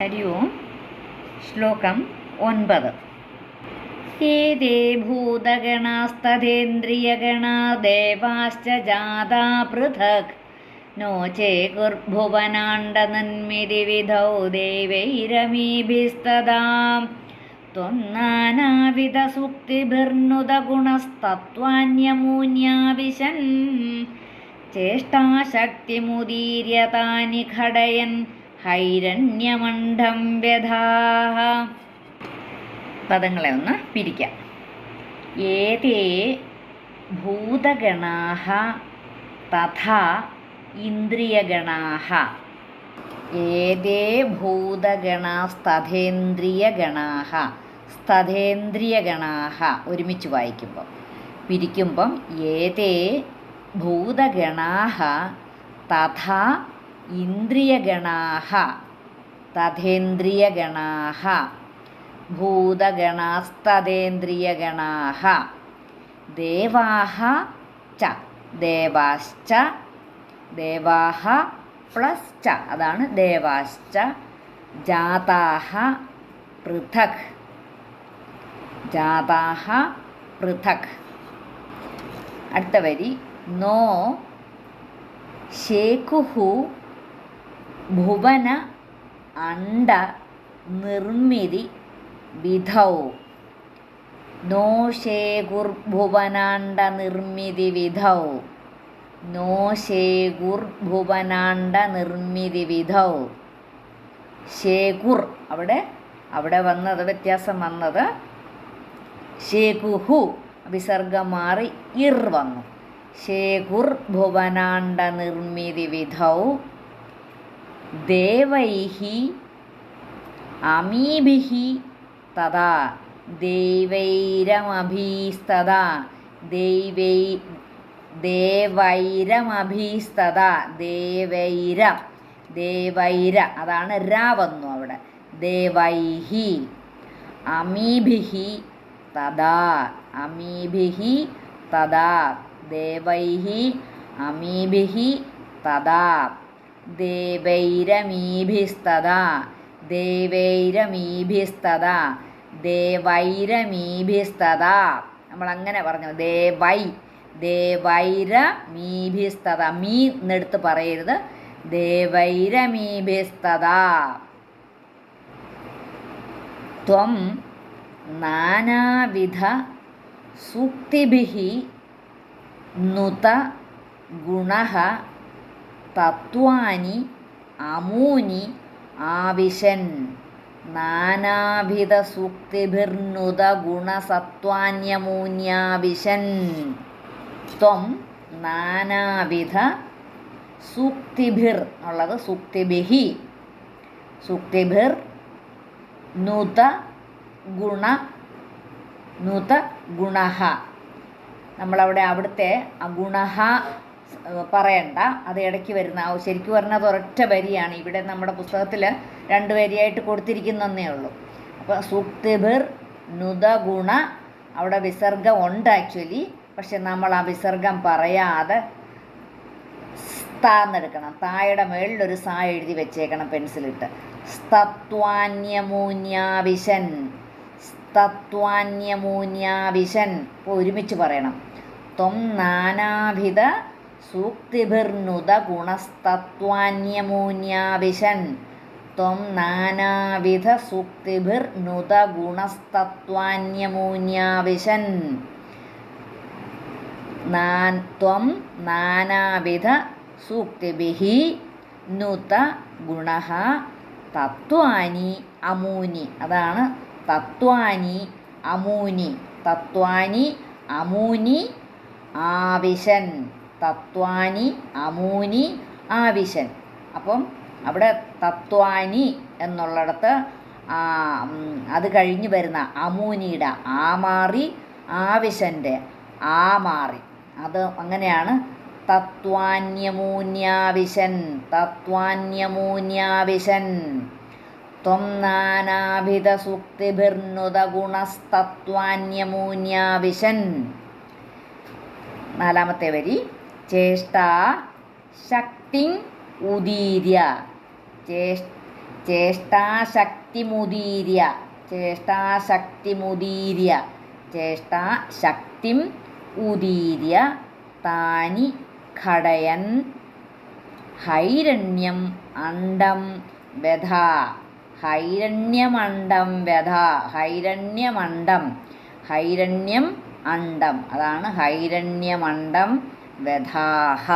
ഹരി ഓം ശ്ലോകം ഒൻപത് ഏതേ ഭൂതഗണാസ്തഥേന്ദ്രിയഗണാ ദേവാശ്ച ജാതാ പൃഥക് नो चेकुर्भुवनाण्डनन्मिरिविधौ देवैरमीभिस्तदां त्वं नानाविधसुक्तिभिर्नुदगुणस्तत्त्वान्यमून्याविशन् चेष्टाशक्तिमुदीर्य तानि खडयन् ഹൈരണ്യമണ്ഡം വ്യഥാഹ. പദങ്ങളെ ഒന്ന് പിരിക്കാം. ഏതേ ഭൂതഗണാഹ തഥാ ഇന്ദ്രിയഗണാഹ. ഏതേ ഭൂതഗണാസ്തഥേന്ദ്രിയഗണാഹ സ്തഥേന്ദ്രിയഗണാഹ ഒരുമിച്ച് വായിക്കുമ്പം. പിരിക്കുമ്പം ഏതേ ഭൂതഗണാഹ തഥാ ഇന്ദ്രിയഗണാഹ തഥേന്ദ്രിയഗണാഹ ഭൂതഗണാസ്തഥേന്ദ്രിയഗണാഹ ദേവാഹ ച ദേവാശ്ച ദേവാഹ പ്ലസ് ച അതാണ് ദേവാശ്ച ജാതാഹ പൃഥക് ജാതാഹ പൃഥക്. അടുത്ത വരി നോ ശേഖുഹു ഭുവന അണ്ട നിർമ്മിതി വിധൗ. നോ ഭുവനാണ്ട നിർമ്മിതി വിധൗ. നോ ഭുവനാണ്ട നിർമ്മിതി വിധൗ. ശേഖുർ അവിടെ അവിടെ വന്നത് വ്യത്യാസം വന്നത്. ശേഖുഹു വിസർഗം മാറി ഇർ വന്നു. ശേഖുർഭുവനാണ്ട നിർമ്മിതി വിധൗ. ദേവൈः അമീഭിः തഥാ. ദൈവൈരമഭീസ്തഥാ. ദൈവൈ ദേവൈരമഭീസ്തത ദേവൈര. ദേവൈര. അതാണ് ര വന്നു അവിടെ. ദേവൈഹി അമീഭിഹി തഥാ. അമീഭിഹി തഥാ. ദേവൈഹി അമീഭിഹി തഥാ. ദേവൈരമീഭിസ്തദാ ദേവൈരമീഭിസ്തദാ ദേവൈരമീഭിസ്തദാ. നമ്മളങ്ങനെ പറഞ്ഞു ദേവൈ ദേവൈരമീഭിസ്തദ. മീ എന്നെടുത്ത് പറയരുത് ദേവൈരമീഭിസ്തത ത്വം നാനാവിധ സൂക്തിഭിഹി നുത ഗുണഃ തത്വാനി അമൂനി ആവിശൻ. നാനാവിധ സൂക്തിഭിർനുത ഗുണസത്വാന്യമൂന്യാവിശൻ. ത്വം നാനാവിധ സൂക്തിഭിർ ഉള്ളത് സൂക്തിഭിഹി സൂക്തിഭിർ നുത ഗുണ നുത ഗുണഹ. നമ്മളവിടെ അവിടുത്തെ ഗുണഹ പറയണ്ട. അത് ഇടയ്ക്ക് വരുന്ന ശരിക്കും പറഞ്ഞാൽ ഒരൊറ്റ വരിയാണ്. ഇവിടെ നമ്മുടെ പുസ്തകത്തിൽ രണ്ട് വരിയായിട്ട് കൊടുത്തിരിക്കുന്നതേ ഉള്ളൂ. അപ്പോൾ സുക്തിബിർ നുതഗുണ അവിടെ വിസർഗം ഉണ്ട് ആക്ച്വലി. പക്ഷെ നമ്മൾ ആ വിസർഗം പറയാതെ സ്ഥാന്നെടുക്കണം. തായുടെ മേളിലൊരു സാ എഴുതി വെച്ചേക്കണം പെൻസിലിട്ട്. സ്തത്വാന്യമൂന്യാവിശൻ. സ്തത്വാന്യമൂന്യാവിശൻ. ഇപ്പോൾ ഒരുമിച്ച് പറയണം. ത്വം നാനാവിധ സൂക്തിഭിർനുത ഗുണസ്തത്വാന്യമൂന്യാവിശൻ ത്വം നാനാവിധ സൂക്തിഭിർനുത ഗുണസ്തത്വാന്യമൂന്യാവിശൻ ത്വം നാനാവിധ സൂക്തിഭിः നുത ഗുണ തത്വാനി അമൂനി. അതാണ് തത്വാനി അമൂനി. തത്വാനി അമൂനി ആവിശൻ തത്വാനി അമൂനി ആവിശൻ. അപ്പം അവിടെ തത്വാനി എന്നുള്ളിടത്ത് അത് കഴിഞ്ഞ് വരുന്ന അമൂനിയുടെ ആ മാറി ആവിശന്റെ ആ മാറി അത് അങ്ങനെയാണ്. തത്വാന്യമൂന്യാവിശൻ തത്വാന്യമൂന്യാവിശൻ. ത്വം നാനാവിധ സൂക്തിഭിർനുത ഗുണസ്തത്വാന്യമൂന്യാവിശൻ. നാലാമത്തെ വരി. ചേഷ്ട ശക്തി ഉദീര്യ. ചേഷ് ചേഷ്ടാശക്തിമുദീര്യ ചേഷ്ടാശക്തിമുദീര്യ ചേഷ്ടാശക്തിം ഉദീര്യ. താനി ഘടയൻ ഹൈരണ്യം അണ്ടം വ്യഥ. ഹൈരണ്യമണ്ഡം വ്യഥ. ഹൈരണ്യമണ്ഡം ഹൈരണ്യം അണ്ഡം അതാണ് ഹൈരണ്യമണ്ഡം व्यधाः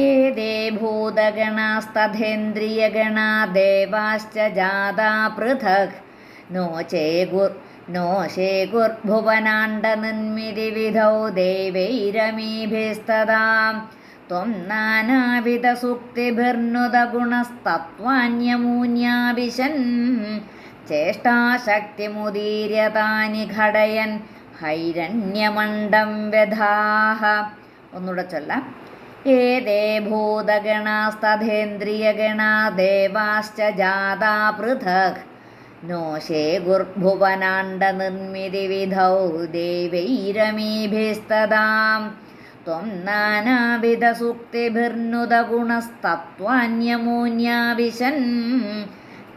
एते भूतगणास्तथेन्द्रियगणा देवाश्च जाता पृथक् नो चेगु नो शेकुर्भुवनाण्डनिर्मितिविधौ देवैरमीभिस्तदां त्वं नानाविधसुक्तिभिर्नुतगुणस्तत्त्वान्यमून्याविशन् चेष्टाशक्तिमुदीर्यतानि घडयन् हैरण्यमण्डं व्यधाः ഒന്നുകൂടെ ചൊല്ലാം. ഏതേ ഭൂതഗണാസ്തധേന്ദ്രിയഗണാ ദേവാശ്ച ജാതാ പൃഥക്. നോശേ ഗുർഭുവനാണ്ടനിർമ്മിതിവിധൗ ദേവൈരമീഭിസ്തദാം त्वं नानाविधसुक्तिभिर्नुदगुणस्तत्त्वान्यमून्याविशन्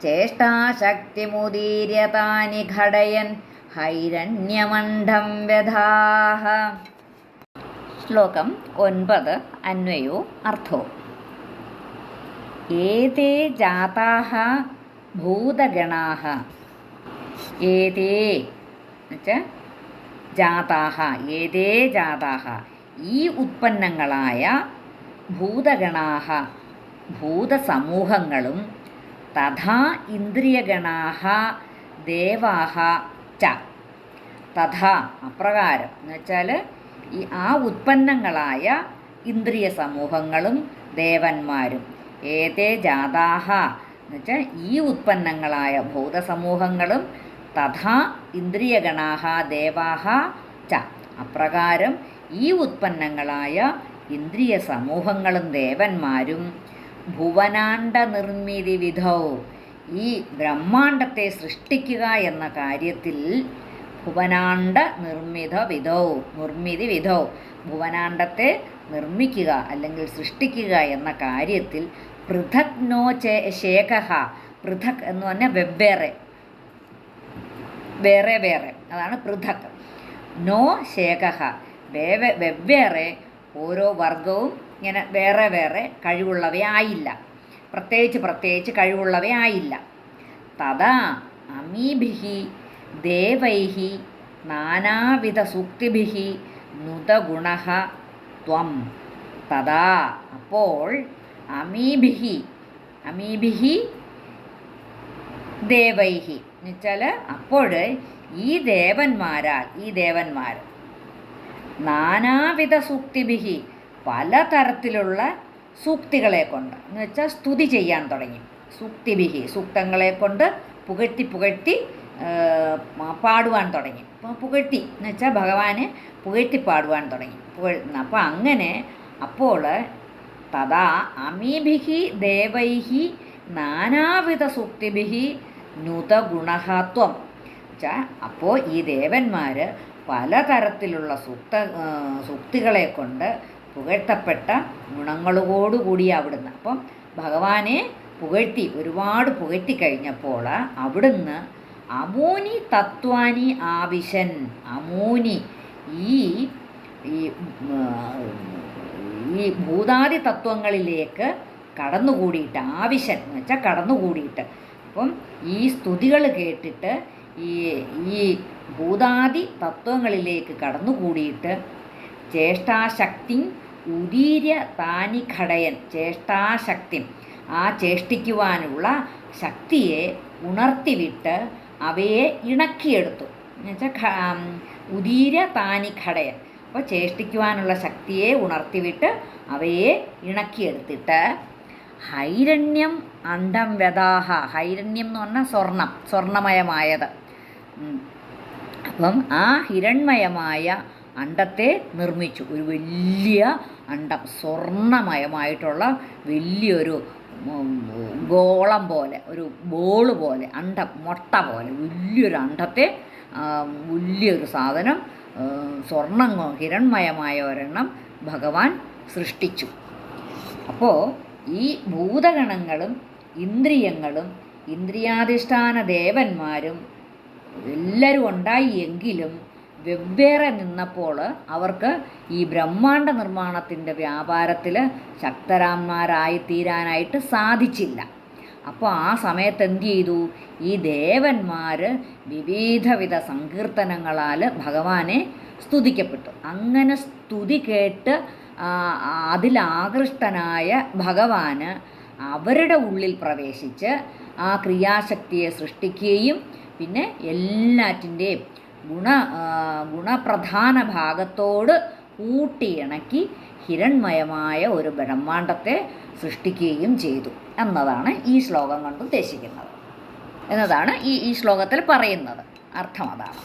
चेष्टाशक्तिमुदीर्यतानि घडयन् हैरण्यमण्डं व्यधाः ശ്ലോകം ഒൻപത് അന്വയോ അർത്ഥോ. ഏതേ ജാതാഹ ഭൂതഗണാഹ. ഏതേ ജാതാഹ ഏതേ ജാതാഹ. ഈ ഉത്പന്നങ്ങളായ ഭൂതഗണാഹ ഭൂതസമൂഹങ്ങളും തഥാ ഇന്ദ്രിയഗണാഹ ദേവാഹ ച. തഥാ അപ്രകാരം. എന്നുവെച്ചാൽ ഈ ആ ഉത്പന്നങ്ങളായ ഇന്ദ്രിയ സമൂഹങ്ങളും ദേവന്മാരും ഏതേ ജാതാഹ എന്നുവെച്ചാൽ ഈ ഉത്പന്നങ്ങളായ ഭൂതസമൂഹങ്ങളും തഥാ ഇന്ദ്രിയഗണാഹ ദേവാഹ ച. അപ്രകാരം ഈ ഉത്പന്നങ്ങളായ ഇന്ദ്രിയ സമൂഹങ്ങളും ദേവന്മാരും ഭുവനാണ്ട നിർമ്മിതി വിധൗ. ഈ ബ്രഹ്മാണ്ടത്തെ സൃഷ്ടിക്കുക എന്ന കാര്യത്തിൽ ഭുവനാണ്ട നിർമ്മിത വിധൗ നിർമ്മിതി വിധൗ. ഭുവനാണ്ടത്തെ നിർമ്മിക്കുക അല്ലെങ്കിൽ സൃഷ്ടിക്കുക എന്ന കാര്യത്തിൽ പൃഥക് നോ ചേ ശേഖഹ പൃഥക് എന്ന് പറഞ്ഞാൽ വെവ്വേറെ. വേറെ വേറെ അതാണ് പൃഥക്. നോ ശേഖഹ വേവ വെവ്വേറെ ഓരോ വർഗവും ഇങ്ങനെ വേറെ വേറെ കഴിവുള്ളവയായില്ല. പ്രത്യേകിച്ച് പ്രത്യേകിച്ച് കഴിവുള്ളവയായില്ല. തഥാ അമീഭിഹി ദേവൈഹി നാനാവിധ സൂക്തിഭിഹി നുതഗുണ ത്വം. തഥാ അപ്പോൾ അമീഭിഹി അമീഭിഹി ദേവൈഹി. എന്നുവെച്ചാൽ അപ്പോൾ ഈ ദേവന്മാരാൽ ഈ ദേവന്മാർ നാനാവിധ സൂക്തിഭിഹി പലതരത്തിലുള്ള സൂക്തികളെ കൊണ്ട് എന്ന് വെച്ചാൽ സ്തുതി ചെയ്യാൻ തുടങ്ങി. സൂക്തിഭിഹി സൂക്തങ്ങളെ കൊണ്ട് പുകഴ്ത്തി പുകഴ്ത്തി പാടുവാൻ തുടങ്ങി. അപ്പോൾ പുകഴ്ത്തി. എന്ന് വെച്ചാൽ ഭഗവാനെ പുകഴ്ത്തി പാടുവാൻ തുടങ്ങി. പുകഴ് അപ്പോൾ അങ്ങനെ അപ്പോൾ തഥാ അമീഭിഹി ദേവൈഹി നാനാവിധ സൂക്തിഭിഹി നുതഗുണഹത്വം. വെച്ചാൽ അപ്പോൾ ഈ ദേവന്മാർ പലതരത്തിലുള്ള സൂക്ത സൂക്തികളെ കൊണ്ട് പുകഴ്ത്തപ്പെട്ട ഗുണങ്ങളോടുകൂടി അവിടുന്ന്. അപ്പം ഭഗവാനെ പുകഴ്ത്തി ഒരുപാട് പുകഴ്ത്തി കഴിഞ്ഞപ്പോൾ അവിടുന്ന് അമൂനി തത്വാനി ആവിശൻ. അമൂനി ഈ ഈ ഭൂതാദി തത്വങ്ങളിലേക്ക് കടന്നുകൂടിയിട്ട് ആവശ്യം എന്ന് വെച്ചാൽ കടന്നുകൂടിയിട്ട്. അപ്പം ഈ സ്തുതികൾ കേട്ടിട്ട് ഈ ഈ ഭൂതാദി തത്വങ്ങളിലേക്ക് കടന്നുകൂടിയിട്ട് ചേഷ്ടാശക്തി ഉദീര്യ താനി ഘടയൻ. ചേഷ്ടാശക്തി ആ ചേഷ്ടിക്കുവാനുള്ള ശക്തിയെ ഉണർത്തിവിട്ട് അവയെ ഇണക്കിയെടുത്തു. എന്നുവെച്ചാൽ ഉദീര താനി ഘടയൻ. അപ്പോൾ ചേഷ്ടിക്കുവാനുള്ള ശക്തിയെ ഉണർത്തിവിട്ട് അവയെ ഇണക്കിയെടുത്തിട്ട് ഹൈരണ്യം അണ്ടം വ്യതാഹ ഹൈരണ്യം എന്ന് പറഞ്ഞാൽ സ്വർണം സ്വർണമയമായത്. അപ്പം ആ ഹിരൺമയമായ അണ്ടത്തെ നിർമ്മിച്ചു. ഒരു വലിയ അണ്ടം സ്വർണമയമായിട്ടുള്ള വലിയൊരു ഗോളം പോലെ ഒരു ബോൾ പോലെ അണ്ടം മുട്ട പോലെ വലിയൊരു അണ്ടത്തെ വലിയൊരു സാധനം സ്വർണം ഹിരൺമയമായ ഒരെണ്ണം ഭഗവാൻ സൃഷ്ടിച്ചു. അപ്പോൾ ഈ ഭൂതഗണങ്ങളും ഇന്ദ്രിയങ്ങളും ഇന്ദ്രിയാധിഷ്ഠാന ദേവന്മാരും എല്ലാവരും ഉണ്ടായി എങ്കിലും വെവ്വേറെ നിന്നപ്പോൾ അവർക്ക് ഈ ബ്രഹ്മാണ്ട നിർമ്മാണത്തിന്റെ വ്യാപാരത്തിൽ ശക്തരാന്മാരായി തീരാനായിട്ട് സാധിച്ചില്ല. അപ്പോൾ ആ സമയത്ത് എന്ത് ചെയ്തു? ഈ ദേവന്മാർ വിവിധവിധ സങ്കീർത്തനങ്ങളാൽ ഭഗവാനെ സ്തുതിക്കപ്പെട്ടു. അങ്ങനെ സ്തുതി കേട്ട് അതിലാകൃഷ്ടനായ ഭഗവാന് അവരുടെ ഉള്ളിൽ പ്രവേശിച്ച് ആ ക്രിയാശക്തിയെ സൃഷ്ടിക്കുകയും പിന്നെ എല്ലാറ്റിന്റെയും ഗുണ ഗുണപ്രധാന ഭാഗത്തോട് കൂട്ടിയിണക്കി ഹിരൺമയമായ ഒരു ബ്രഹ്മാണ്ടത്തെ സൃഷ്ടിക്കുകയും ചെയ്തു എന്നതാണ് ഈ ശ്ലോകം കൊണ്ട് ഉദ്ദേശിക്കുന്നത്. എന്നതാണ് ഈ ഈ ശ്ലോകത്തിൽ പറയുന്നത്. അർത്ഥം അതാണ്.